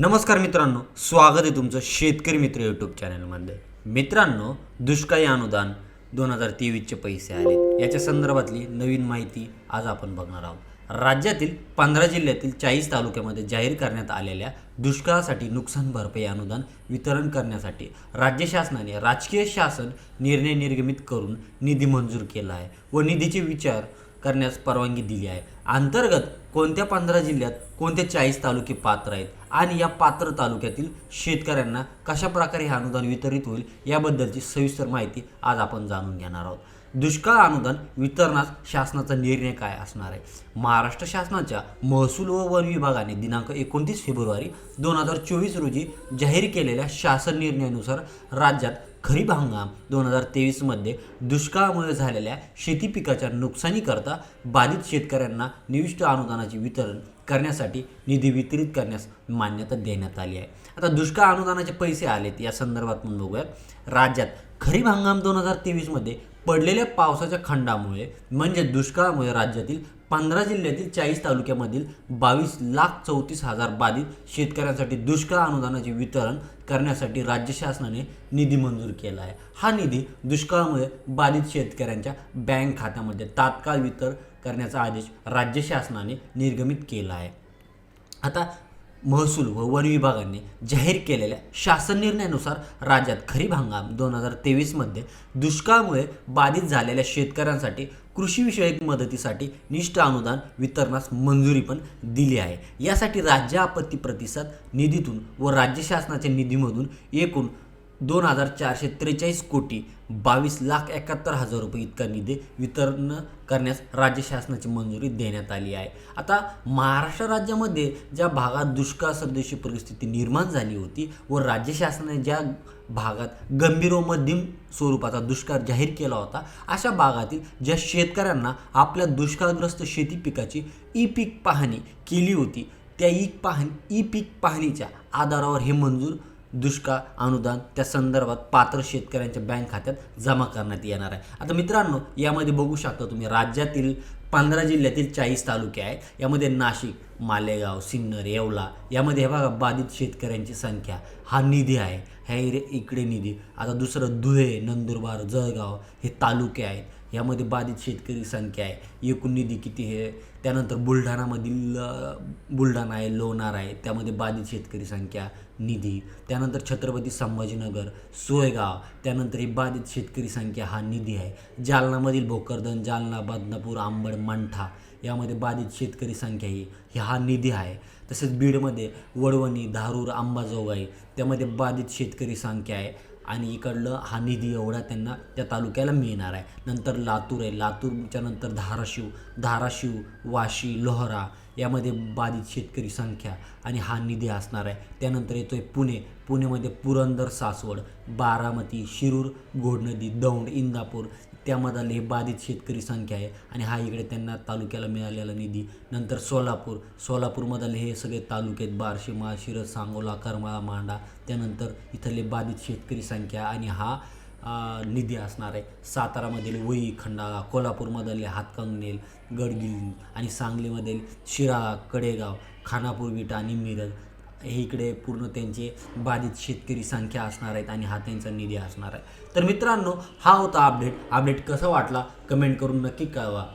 नमस्कार मित्रांनो स्वागत आहे तुमचं शेतकरी मित्र यूट्यूब चॅनलमध्ये. मित्रांनो दुष्काळी अनुदान दोन हजार तेवीसचे पैसे आले. याच्या संदर्भातली नवीन माहिती आज आपण बघणार आहोत. राज्यातील पंधरा जिल्ह्यातील चाळीस तालुक्यामध्ये जाहीर करण्यात आलेल्या दुष्काळासाठी नुकसान भरपाई अनुदान वितरण करण्यासाठी राज्य शासनाने राजकीय शासन निर्णय निर्गमित करून निधी मंजूर केला आहे व निधीचे विचार करण्यास परवानगी दिली आहे. अंतर्गत कोणत्या पंधरा जिल्ह्यात कोणते चाळीस तालुके पात्र आहेत आणि या पात्र तालुक्यातील शेतकऱ्यांना कशा प्रकारे हे अनुदान वितरित होईल याबद्दलची सविस्तर माहिती आज आपण जाणून घेणार आहोत. दुष्काळ अनुदान वितरणास शासनाचा निर्णय काय असणार आहे? महाराष्ट्र शासनाच्या महसूल व वन विभागाने दिनांक एकोणतीस फेब्रुवारी दोन हजार चोवीस रोजी जाहीर केलेल्या शासन निर्णयानुसार राज्यात खरीप हंगाम दोन हजार तेवीसमध्ये दुष्काळामुळे झालेल्या शेती पिकाच्या नुकसानीकरता बाधित शेतकऱ्यांना निविष्ट अनुदानाचे वितरण करण्यासाठी निधी वितरित करण्यास मान्यता देण्यात आली आहे. आता दुष्काळ अनुदानाचे पैसे आलेत या संदर्भात पण बघूयात राज्यात खरीप हंगाम दोन हजार तेवीसमध्ये पडलेल्या पावसाच्या खंडामुळे म्हणजे दुष्काळामुळे राज्यातील पंधरा जिल्ह्यातील चाळीस तालुक्यामधील बावीस लाख चौतीस हजार बाधित शेतकऱ्यांसाठी दुष्काळ अनुदानाचे वितरण करण्यासाठी राज्य शासनाने निधी मंजूर केला आहे. हा निधी दुष्काळामुळे बाधित शेतकऱ्यांच्या बँक खात्यामध्ये तात्काळ वितरण करण्याचा आदेश राज्य शासनाने निर्गमित केला आहे. आता महसूल व वन विभागाने जाहीर केलेल्या शासन निर्णयानुसार राज्यात खरीप हंगाम दोन हजार तेवीसमध्ये दुष्काळामुळे बाधित झालेल्या शेतकऱ्यांसाठी कृषीविषयक मदतीसाठी निष्ठ अनुदान वितरणास मंजुरी पण दिली आहे. यासाठी राज्य आपत्ती प्रतिसाद निधीतून व राज्य शासनाच्या निधीमधून एकूण दोन हजार चारशे त्रेचाळीस कोटी बावीस लाख एकाहत्तर हजार रुपये इतका निधी वितरण करण्यास राज्य शासनाची मंजुरी देण्यात आली आहे. आता महाराष्ट्र राज्यामध्ये ज्या भागात दुष्काळ सदृशी परिस्थिती निर्माण झाली होती व राज्य शासनाने ज्या भागात गंभीर व मध्यम स्वरूपाचा दुष्काळ जाहीर केला होता अशा भागातील ज्या शेतकऱ्यांना आपल्या दुष्काळग्रस्त शेती पिकाची ई पीक पाहणी केली होती त्या ई पाहणी ई पीक पाहणीच्या आधारावर हे मंजूर दुष्काळ अनुदान त्या संदर्भात पात्र शेतकऱ्यांच्या बँक खात्यात जमा करण्यात येणार आहे. आता मित्रांनो यामध्ये बघू शकता तुम्ही राज्यातील पंधरा जिल्ह्यातील चाळीस तालुके आहेत. यामध्ये नाशिक मालेगाव सिन्नर येवला यामध्ये हे बघा बाधित शेतकऱ्यांची संख्या हा निधी आहे. ह्या रे इकडे निधी. आता दुसरं धुळे नंदुरबार जळगाव हे तालुके आहेत. यामध्ये बाधित शेतकरी संख्या आहे. एकूण निधी किती हे त्यानंतर बुलढाणामधील बुलढाणा आहे लोणार आहे. त्यामध्ये बाधित शेतकरी संख्या निधी. त्यानंतर छत्रपती संभाजीनगर सोयगाव. त्यानंतर ही बाधित शेतकरी संख्या हा निधी आहे. जालनामधील भोकरदन जालना बदनापूर आंबड मंठा. यामध्ये बाधित शेतकरी संख्या ही हा निधी आहे. तसेच बीडमध्ये वडवणी धारूर अंबाजोगाई त्यामध्ये बाधित शेतकरी संख्या आहे आणि इकडलं हा निधी एवढा त्यांना त्या तालुक्याला मिळणार आहे. नंतर लातूर आहे. लातूरच्या नंतर धाराशिव धाराशिव वाशी लोहरा यामध्ये बाधित शेतकरी संख्या आणि हा निधी असणार आहे. त्यानंतर येतो आहे पुणे. पुणेमध्ये पुरंदर सासवड बारामती शिरूर घोडनदी दौंड इंदापूर त्यामधले हे बाधित शेतकरी संख्या आहे आणि हा इकडे त्यांना तालुक्याला मिळालेला निधी. नंतर सोलापूर. सोलापूरमधले हे सगळे तालुके आहेत. बार्शी शिरस सांगोला करमाळा मांडा त्यानंतर इथले बाधित शेतकरी संख्या आणि हा निधी असणार आहे. सातारामधील वई खंडाळा कोल्हापूरमधले हातकंगनेल गडगिल आणि सांगलीमधील शिराळा कडेगाव खानापूर विटा आणि मिरज. हे इकडे पूर्ण त्यांचे बाधित शेतकरी संख्या असणार आहेत आणि हा त्यांचा निधी असणार आहे. तर मित्रांनो हा होता अपडेट अपडेट कसा वाटला? कमेंट करून नक्की कळवा.